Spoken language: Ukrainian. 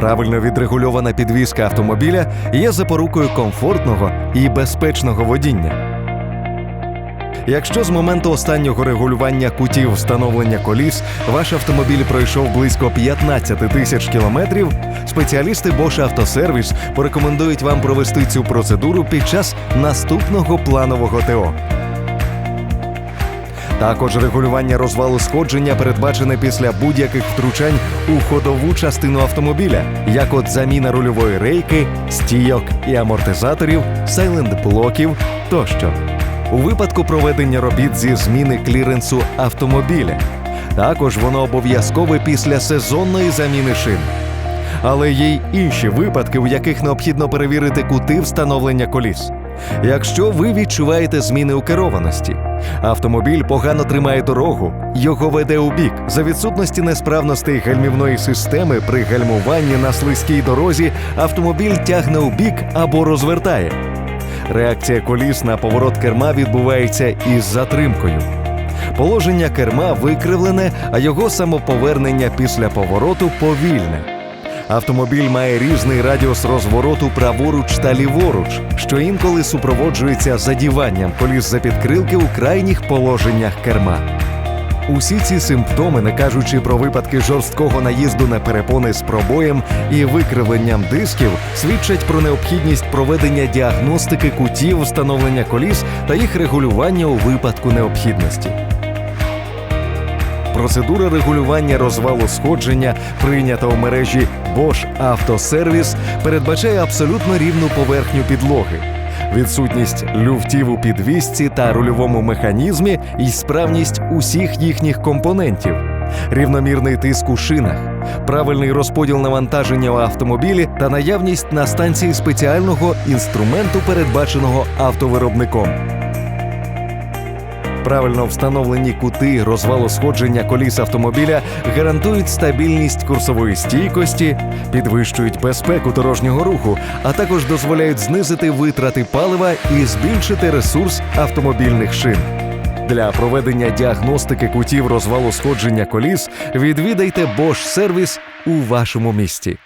Правильно відрегульована підвізка автомобіля є запорукою комфортного і безпечного водіння. Якщо з моменту останнього регулювання кутів встановлення коліс ваш автомобіль пройшов близько 15 тисяч кілометрів, спеціалісти Bosch Автосервіс порекомендують вам провести цю процедуру під час наступного планового ТО. Також регулювання розвалу сходження передбачене після будь-яких втручань у ходову частину автомобіля, як от заміна рульової рейки, стійок і амортизаторів, сайленд-блоків тощо. У випадку проведення робіт зі зміни кліренсу автомобіля. Також воно обов'язкове після сезонної заміни шин. Але є й інші випадки, в яких необхідно перевірити кути встановлення коліс. Якщо ви відчуваєте зміни у керованості, автомобіль погано тримає дорогу, його веде у бік. За відсутності несправностей гальмівної системи при гальмуванні на слизькій дорозі автомобіль тягне у бік або розвертає. Реакція коліс на поворот керма відбувається із затримкою. Положення керма викривлене, а його самоповернення після повороту повільне. Автомобіль має різний радіус розвороту праворуч та ліворуч, що інколи супроводжується задіванням коліс за підкрилки у крайніх положеннях керма. Усі ці симптоми, не кажучи про випадки жорсткого наїзду на перепони з пробоєм і викривленням дисків, свідчать про необхідність проведення діагностики кутів встановлення коліс та їх регулювання у випадку необхідності. Процедура регулювання розвалу сходження, прийнята у мережі Bosch Автосервіс, передбачає абсолютно рівну поверхню підлоги, відсутність люфтів у підвісці та рульовому механізмі і справність усіх їхніх компонентів, рівномірний тиск у шинах, правильний розподіл навантаження у автомобілі та наявність на станції спеціального інструменту, передбаченого автовиробником. Правильно встановлені кути розвалу сходження коліс автомобіля гарантують стабільність курсової стійкості, підвищують безпеку дорожнього руху, а також дозволяють знизити витрати палива і збільшити ресурс автомобільних шин. Для проведення діагностики кутів розвалу сходження коліс відвідайте Bosch сервіс у вашому місті.